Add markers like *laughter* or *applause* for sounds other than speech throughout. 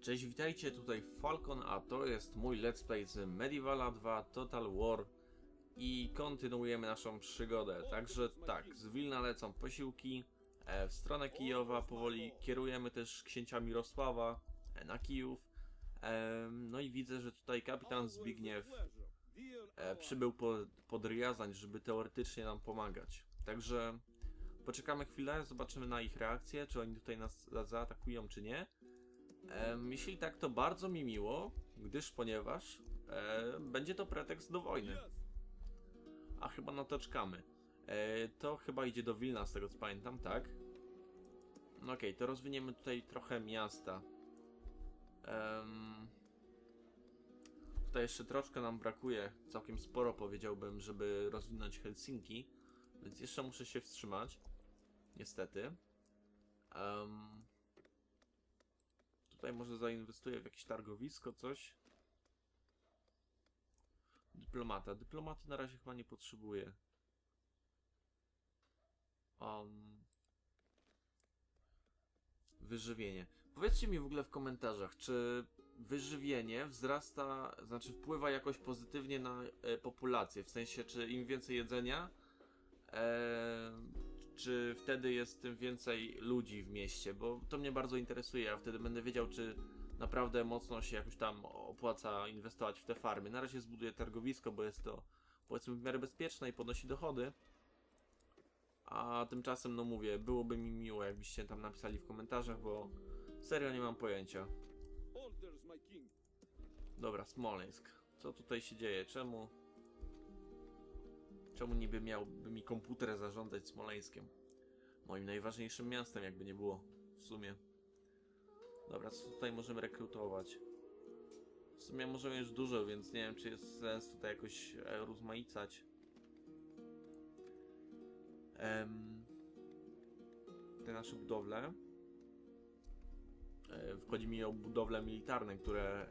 Cześć, witajcie, tutaj Falcon, a to jest mój let's play z Medievala 2 Total War i kontynuujemy naszą przygodę. Także tak, z Wilna lecą posiłki, e, w stronę Kijowa powoli kierujemy też księcia Mirosława e, na Kijów. No i widzę, że tutaj kapitan Zbigniew e, przybył po, pod Riazań, żeby teoretycznie nam pomagać. Także poczekamy chwilę, zobaczymy na ich reakcję, czy oni tutaj nas za- zaatakują, czy nie. Em, jeśli tak, to bardzo mi miło, gdyż ponieważ e, będzie to pretekst do wojny. A chyba na to czekamy. E, to chyba idzie do Wilna, z tego co pamiętam, tak? No okej, to rozwiniemy tutaj trochę miasta. Em, tutaj jeszcze troszkę nam brakuje, całkiem sporo powiedziałbym, żeby rozwinąć Helsinki, więc jeszcze muszę się wstrzymać. Niestety. Em, Tutaj może zainwestuję w jakieś targowisko, coś. Dyplomata. Dyplomaty na razie chyba nie potrzebuję. Um, wyżywienie. Powiedzcie mi w ogóle w komentarzach, czy wyżywienie wzrasta, znaczy wpływa jakoś pozytywnie na e, populację? W sensie, czy im więcej jedzenia, e, czy wtedy jest tym więcej ludzi w mieście, bo to mnie bardzo interesuje, ja wtedy będę wiedział, czy naprawdę mocno się jakoś tam opłaca inwestować w te farmy. Na razie zbuduję targowisko, bo jest to powiedzmy w miarę bezpieczne i podnosi dochody. A tymczasem, no mówię, byłoby mi miło, jakbyście tam napisali w komentarzach, bo serio nie mam pojęcia. Dobra, Smoleńsk. Co tutaj się dzieje? Czemu... Czemu niby miałby mi komputer zarządzać Smoleńskiem? Moim najważniejszym miastem, jakby nie było. W sumie. Dobra, co tutaj możemy rekrutować? W sumie możemy już dużo, więc nie wiem, czy jest sens tutaj jakoś e, rozmaicać. Te nasze budowle. E, Wchodzi mi o budowle militarne, które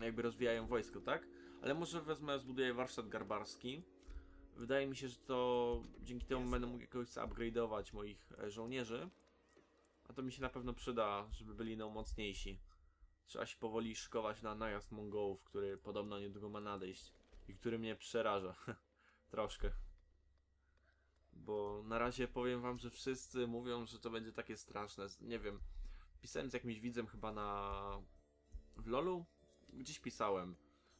jakby rozwijają wojsko, tak? Ale może wezmę, zbuduję warsztat garbarski. Wydaje mi się, że to dzięki temu będę mógł jakoś upgrade'ować moich e, żołnierzy. A to mi się na pewno przyda, żeby byli no mocniejsi. Trzeba się powoli szykować na najazd Mongołów, który podobno niedługo ma nadejść. I który mnie przeraża. *laughs* Troszkę. Bo na razie powiem wam, że wszyscy mówią, że to będzie takie straszne. Nie wiem. Pisałem z jakimś widzem chyba na... W LoLu? Gdzieś pisałem.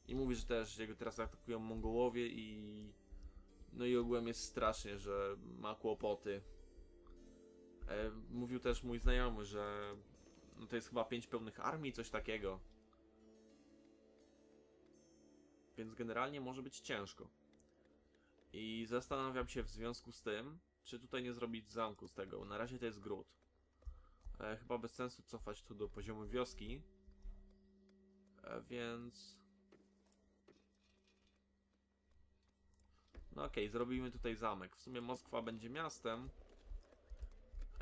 I mówi, że też jego teraz atakują Mongołowie i... No i ogółem jest strasznie, że ma kłopoty. E, mówił też mój znajomy, że no to jest chyba pięć pełnych armii, coś takiego. Więc generalnie może być ciężko. I zastanawiam się w związku z tym, czy tutaj nie zrobić zamku z tego. Na razie to jest gród. E, chyba bez sensu cofać tu do poziomu wioski. E, więc... No okej, zrobimy tutaj zamek. W sumie Moskwa będzie miastem.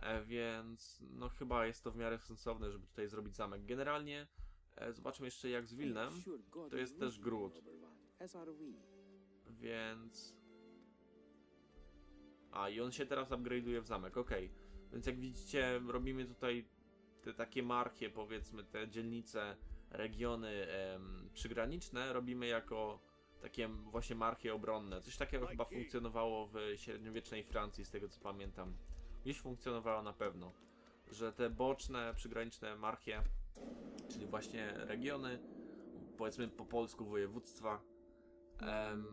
E, więc no chyba jest to w miarę sensowne, żeby tutaj zrobić zamek. Generalnie e, zobaczmy jeszcze jak z Wilnem. To jest też gród. Więc... A, i on się teraz upgrade'uje w zamek, okej. Więc jak widzicie, robimy tutaj te takie markie, powiedzmy, te dzielnice, regiony em, przygraniczne, robimy jako takie właśnie markie obronne. Coś takiego chyba funkcjonowało w średniowiecznej Francji, z tego co pamiętam. Gdzieś funkcjonowało na pewno, że te boczne, przygraniczne markie, czyli właśnie regiony, powiedzmy po polsku województwa, em,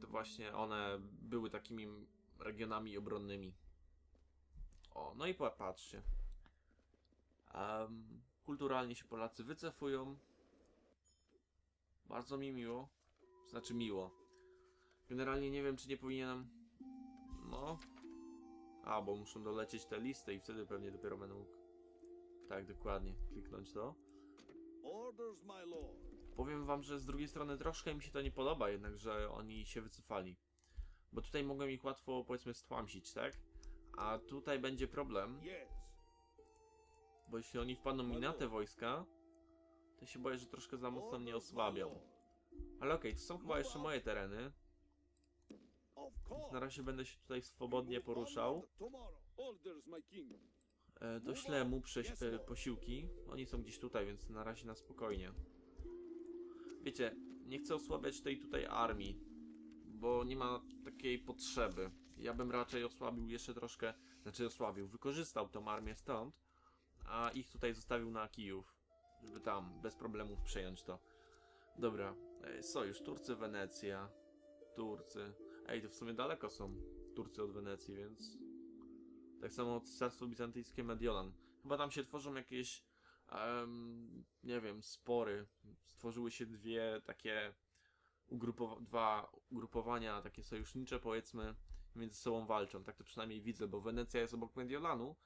to właśnie one były takimi regionami obronnymi. O, no i pa- patrzcie. Em, kulturalnie się Polacy wycofują. Bardzo mi miło. Znaczy miło. Generalnie nie wiem, czy nie powinienem. No. A, bo muszą dolecieć te listy i wtedy pewnie dopiero będę mógł. Tak, dokładnie. Kliknąć to. Powiem wam, że z drugiej strony troszkę mi się to nie podoba, jednak że oni się wycofali. Bo tutaj mogłem ich łatwo, powiedzmy, stłamsić, tak? A tutaj będzie problem, bo jeśli oni wpadną mi na te wojska, to się boję, że troszkę za mocno mnie osłabią. Ale okej, to są chyba jeszcze moje tereny. Na razie będę się tutaj swobodnie poruszał. E, doślę mu e, posiłki. Oni są gdzieś tutaj, więc na razie na spokojnie. Wiecie, nie chcę osłabiać tej tutaj armii, bo nie ma takiej potrzeby. Ja bym raczej osłabił jeszcze troszkę, znaczy osłabił, wykorzystał tą armię stąd, a ich tutaj zostawił na Kijów, żeby tam bez problemów przejąć to. Dobra, e, sojusz Turcy, Wenecja, Turcy. Ej, to w sumie daleko są Turcy od Wenecji, więc tak samo Cesarstwo Bizantyjskie Mediolan. Chyba tam się tworzą jakieś, em, nie wiem, spory. Stworzyły się dwie takie ugrupowa- dwa ugrupowania, takie sojusznicze powiedzmy, między sobą walczą. Tak to przynajmniej widzę, bo Wenecja jest obok Mediolanu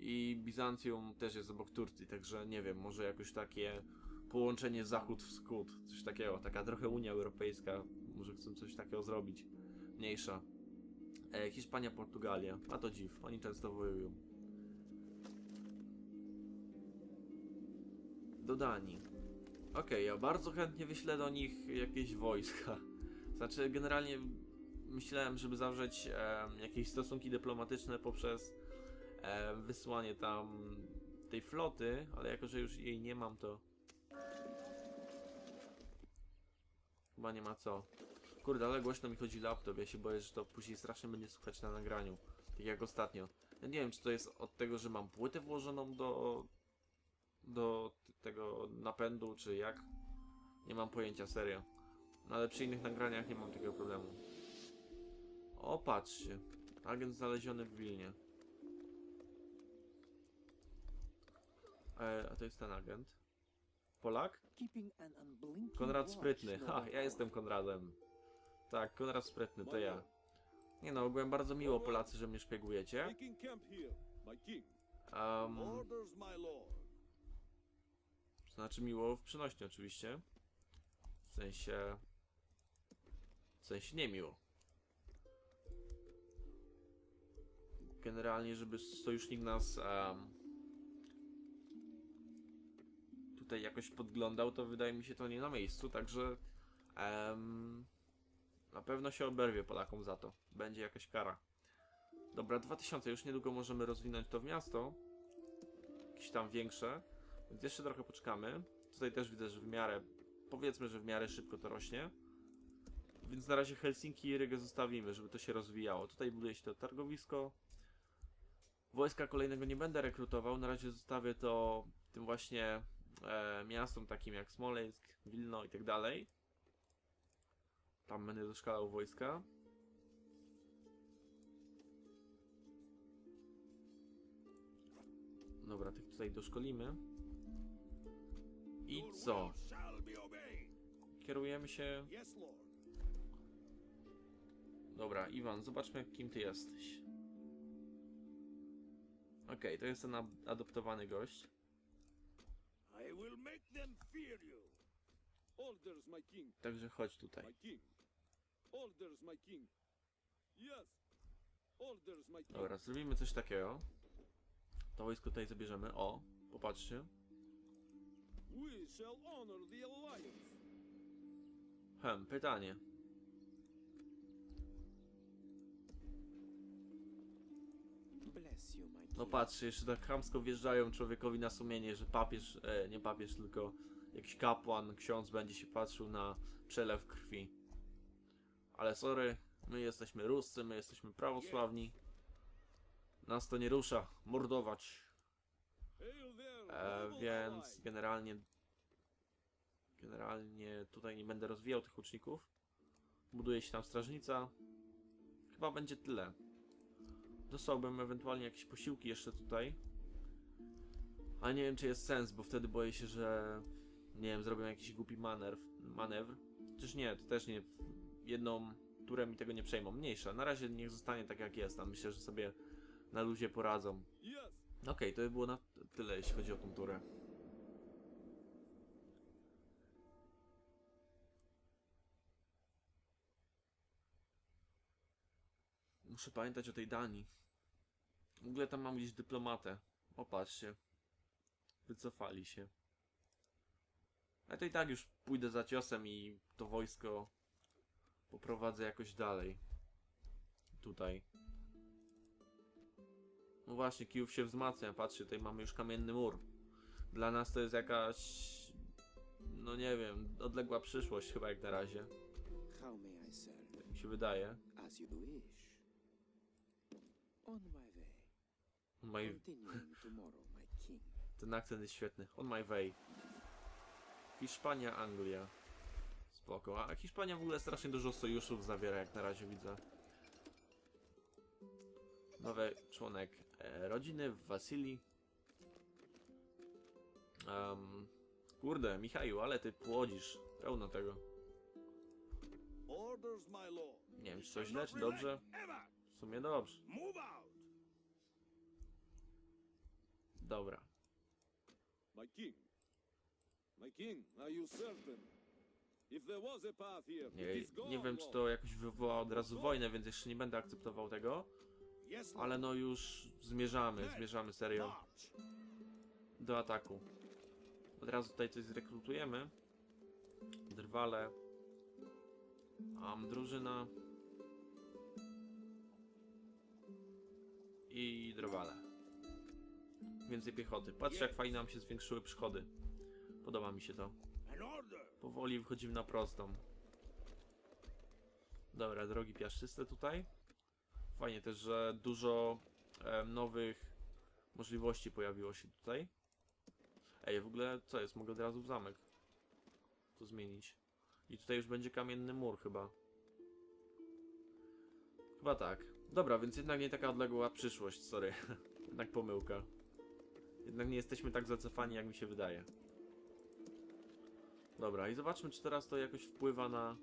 i Bizancjum też jest obok Turcji, także nie wiem, może jakoś takie połączenie zachód-wschód, coś takiego, taka trochę Unia Europejska, może chcą coś takiego zrobić, mniejsza. E, Hiszpania, Portugalia, a to dziw, oni często wojują. Do Danii. Okej, ja bardzo chętnie wyślę do nich jakieś wojska. Znaczy, generalnie myślałem, żeby zawrzeć em, jakieś stosunki dyplomatyczne poprzez wysłanie tam tej floty, ale jako, że już jej nie mam, to chyba nie ma co. Kurde, ale głośno mi chodzi laptop, ja się boję, że to później strasznie będzie słuchać na nagraniu. Tak jak ostatnio. Ja nie wiem, czy to jest od tego, że mam płytę włożoną do do tego napędu, czy jak. Nie mam pojęcia, serio. No ale przy innych nagraniach nie mam takiego problemu. O, patrzcie. Agent znaleziony w Wilnie. E, a to jest ten agent. Polak? Konrad Sprytny. no Ha, ja jestem Konradem. Tak, Konrad Sprytny, to ja. Nie no, ogółem bardzo miło Polacy, że mnie szpiegujecie. Um, znaczy miło w przynośni oczywiście. W sensie... W sensie nie miło. Generalnie, żeby sojusznik nas em, tutaj jakoś podglądał, to wydaje mi się to nie na miejscu, także em, na pewno się oberwie Polakom za to. Będzie jakaś kara. Dobra, 2000, już niedługo możemy rozwinąć to w miasto. Jakieś tam większe. Więc jeszcze trochę poczekamy. Tutaj też widzę, że w miarę, powiedzmy, że w miarę szybko to rośnie. Więc na razie Helsinki i Rygę zostawimy, żeby to się rozwijało. Tutaj buduje się to targowisko. Wojska kolejnego nie będę rekrutował, na razie zostawię to tym właśnie e, miastom takim jak Smoleńsk, Wilno i tak dalej. Tam będę doszkalał wojska. Dobra, tych tutaj doszkolimy. I co? Kierujemy się. Dobra, Iwan, zobaczmy, kim ty jesteś. Okej, to jest ten adoptowany gość. I will make them fear you. Orders, my king. Także chodź tutaj. My king. Orders, my king. Yes. Orders, my king. Dobra, zrobimy coś takiego. To wojsko tutaj zabierzemy. O, popatrzcie. We shall honor the alliance. Hem, pytanie. No patrz, jeszcze tak chamsko wjeżdżają człowiekowi na sumienie, że papież, e, nie papież, tylko jakiś kapłan, ksiądz będzie się patrzył na przelew krwi. Ale sorry, my jesteśmy Ruscy, my jesteśmy prawosławni. Nas to nie rusza, mordować. E, więc generalnie generalnie tutaj nie będę rozwijał tych łuczników. Buduje się tam strażnica. Chyba będzie tyle. Dostałbym ewentualnie jakieś posiłki jeszcze tutaj. Ale nie wiem czy jest sens, bo wtedy boję się, że nie wiem, zrobią jakiś głupi manewr. manewr. Czyż nie, to też nie. Jedną turę mi tego nie przejmą. Mniejsza. Na razie niech zostanie tak jak jest, a myślę, że sobie na luzie poradzą. Okej, to by było na tyle, jeśli chodzi o tą turę. Muszę pamiętać o tej Danii. W ogóle tam mam gdzieś dyplomatę. Opatrzcie. Wycofali się. Ale to i tak już pójdę za ciosem i to wojsko poprowadzę jakoś dalej. Tutaj. No właśnie, Kijów się wzmacnia, patrzcie, tutaj mamy już kamienny mur. Dla nas to jest jakaś, no nie wiem, odległa przyszłość chyba jak na razie, tak mi się wydaje. As you wish. On my way. My, tomorrow, my king. ten akcent jest świetny. On my way. Hiszpania, Anglia. Spoko. A Hiszpania w ogóle strasznie dużo sojuszów zawiera, jak na razie widzę. Nowy członek e, rodziny w Wasylii. Um, kurde, Michaju, ale ty płodzisz. Pełno tego. Nie wiem, czy to źle, czy dobrze. Sumie dobrze. Move out. Dobra. My king. My king, are you certain? If there was a path here, Nie, it is gone nie wiem, czy to jakoś wywoła od razu wojnę, więc jeszcze nie będę akceptował tego. Yes, Ale no już zmierzamy, zmierzamy serio March. do ataku. Od razu tutaj coś zrekrutujemy. Drwale. Am drużyna. I drwale. Więcej piechoty. Patrzcie jak fajnie nam się zwiększyły przychody. Podoba mi się to. Powoli wychodzimy na prostą. Dobra, drogi piaszczyste tutaj. Fajnie też, że dużo em, nowych możliwości pojawiło się tutaj. Ej, w ogóle co jest? Mogę od razu w zamek to zmienić. I tutaj już będzie kamienny mur chyba. Chyba tak. Dobra, więc jednak nie taka odległa przyszłość, sorry. *laughs* jednak pomyłka. Jednak nie jesteśmy tak zacofani, jak mi się wydaje. Dobra, i zobaczmy, czy teraz to jakoś wpływa na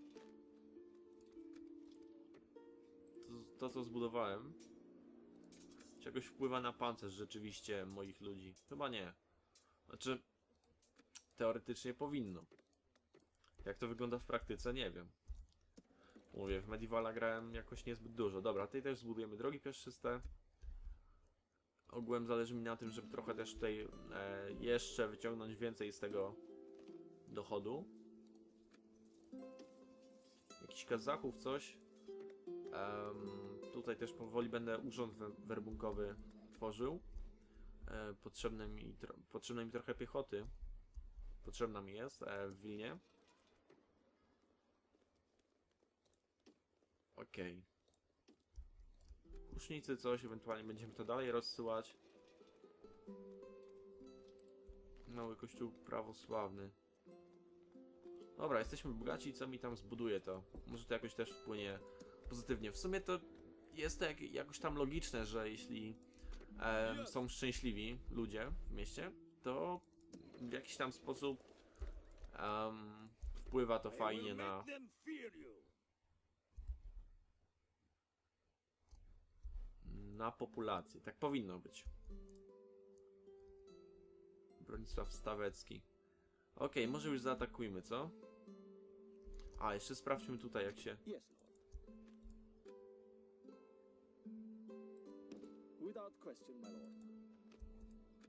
to, to co zbudowałem. Czy jakoś wpływa na pancerz rzeczywiście moich ludzi? Chyba nie. Znaczy, teoretycznie powinno. Jak to wygląda w praktyce, nie wiem. Mówię, w Medievala grałem jakoś niezbyt dużo. Dobra, tutaj też zbudujemy drogi piaszczyste. Ogółem zależy mi na tym, żeby trochę też tutaj e, jeszcze wyciągnąć więcej z tego dochodu. Jakiś kazachów, coś. Tutaj też powoli będę urząd we- werbunkowy tworzył. E, potrzebne, mi potrzebne mi trochę piechoty. Potrzebna mi jest e, w Wilnie. Okej. Kusznicy coś, ewentualnie będziemy to dalej rozsyłać. Mały kościół prawosławny. Dobra, jesteśmy bogaci, co mi tam zbuduje to? Może to jakoś też wpłynie pozytywnie. W sumie to jest to jak, jakoś tam logiczne, że jeśli em, są szczęśliwi ludzie w mieście, to w jakiś tam sposób em, wpływa to fajnie na, make them fear you. Na populację. Tak powinno być. Bronisław Stawecki. Okej, może już zaatakujmy, co? A, jeszcze sprawdźmy tutaj, jak się...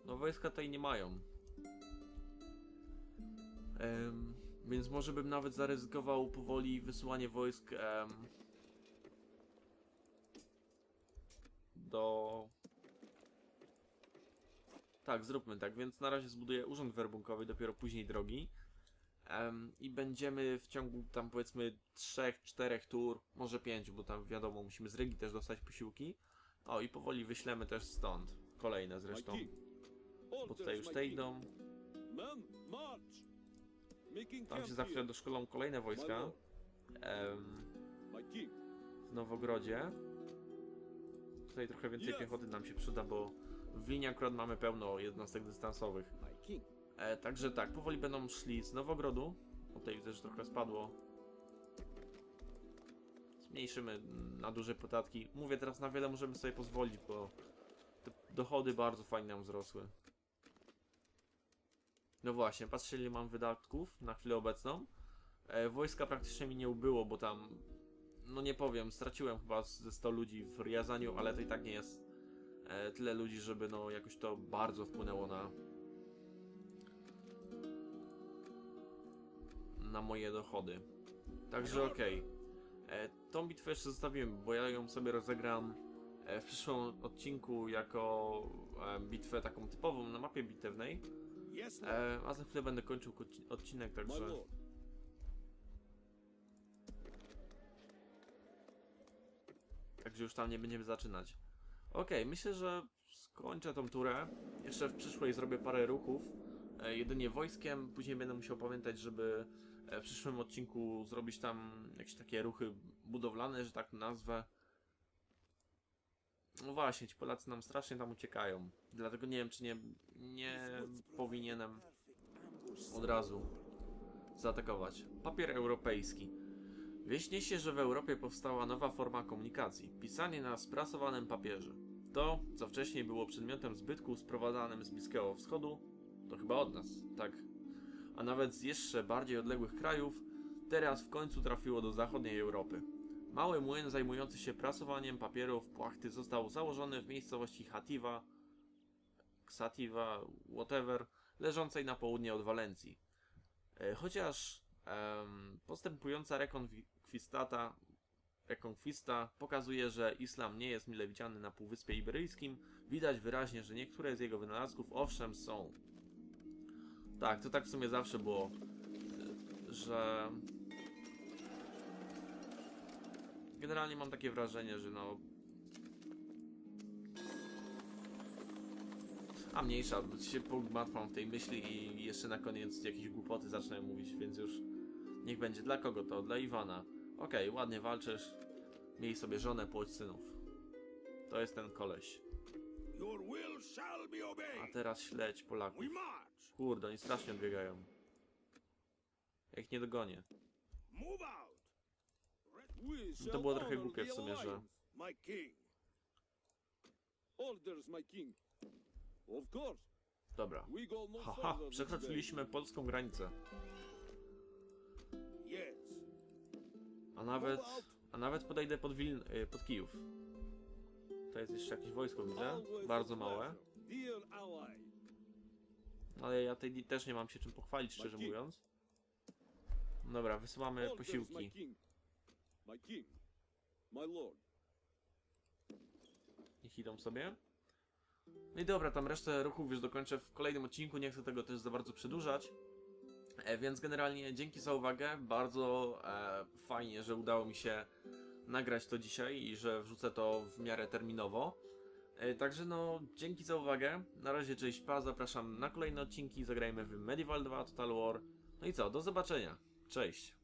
No wojska tutaj nie mają. Em, więc może bym nawet zaryzykował powoli wysyłanie wojsk em, do... Tak, zróbmy tak, więc na razie zbuduję urząd werbunkowy, dopiero później drogi. Em, I będziemy w ciągu tam powiedzmy 3-4 tur, może 5, bo tam wiadomo, musimy z Rygi też dostać posiłki. O, i powoli wyślemy też stąd. Kolejne zresztą. Bo tutaj już te idą. Tam się za chwilę doszkolą kolejne wojska. king. w Nowogrodzie. Tutaj trochę więcej piechoty nam się przyda, bo w linii akurat mamy pełno jednostek dystansowych. E, także tak, powoli będą szli z Nowogrodu. Tutaj widzę, że trochę spadło. Zmniejszymy na duże podatki. Mówię, teraz na wiele możemy sobie pozwolić, bo te dochody bardzo fajnie nam wzrosły. No właśnie, patrzcie ile mam wydatków na chwilę obecną. E, wojska praktycznie mi nie ubyło, bo tam, no nie powiem, straciłem chyba ze 100 ludzi w Riazaniu, ale to i tak nie jest tyle ludzi, żeby no jakoś to bardzo wpłynęło na na moje dochody. Także okej. E, Tą bitwę jeszcze zostawiłem, bo ja ją sobie rozegram e, w przyszłym odcinku jako e, bitwę taką typową na mapie bitewnej. E, a za chwilę będę kończył odcinek, także. Także już tam nie będziemy zaczynać. Okej, myślę, że skończę tą turę. Jeszcze w przyszłej zrobię parę ruchów. E, jedynie wojskiem. Później będę musiał pamiętać, żeby e, w przyszłym odcinku zrobić tam jakieś takie ruchy budowlane, że tak nazwę. No właśnie, ci Polacy nam strasznie tam uciekają. Dlatego nie wiem, czy nie, nie powinienem od razu zaatakować. Papier europejski. Wieść niesie, że w Europie powstała nowa forma komunikacji pisanie na sprasowanym papierze. To, co wcześniej było przedmiotem zbytku sprowadzanym z Bliskiego Wschodu, to chyba od nas, tak? A nawet z jeszcze bardziej odległych krajów, teraz w końcu trafiło do zachodniej Europy. Mały młyn zajmujący się prasowaniem papierów płachty został założony w miejscowości Hativa, Xativa, whatever, leżącej na południe od Walencji. E, Chociaż postępująca rekonkwistata, rekonkwista pokazuje, że islam nie jest mile widziany na Półwyspie Iberyjskim, widać wyraźnie, że niektóre z jego wynalazków owszem są. Tak, to tak w sumie zawsze było, że generalnie mam takie wrażenie, że no A mniejsza, bo się pogmatwam w tej myśli i jeszcze na koniec jakieś głupoty zacznę mówić, więc już niech będzie. Dla kogo to? Dla Iwana. Okej, ładnie walczysz. Miej sobie żonę, płodź synów. To jest ten koleś. A teraz śledź Polaków. Kurde, oni strasznie odbiegają. Ja ich nie dogonię. We to było trochę głupie w sumie, że-. Dobra. No Haha, przekroczyliśmy polską granicę. A nawet, a nawet podejdę pod Wiln, y, pod Kijów. To jest jeszcze jakieś wojsko, widzę. Bardzo małe. Ale ja tej też nie mam się czym pochwalić, szczerze mówiąc. Dobra, wysyłamy posiłki. Niech idą sobie. No i dobra, tam resztę ruchów już dokończę w kolejnym odcinku, nie chcę tego też za bardzo przedłużać. E, więc generalnie dzięki za uwagę, bardzo e, fajnie, że udało mi się nagrać to dzisiaj i że wrzucę to w miarę terminowo. E, także no, dzięki za uwagę. Na razie cześć, pa, zapraszam na kolejne odcinki, zagrajmy w Medieval 2 Total War. No i co, do zobaczenia. Cześć.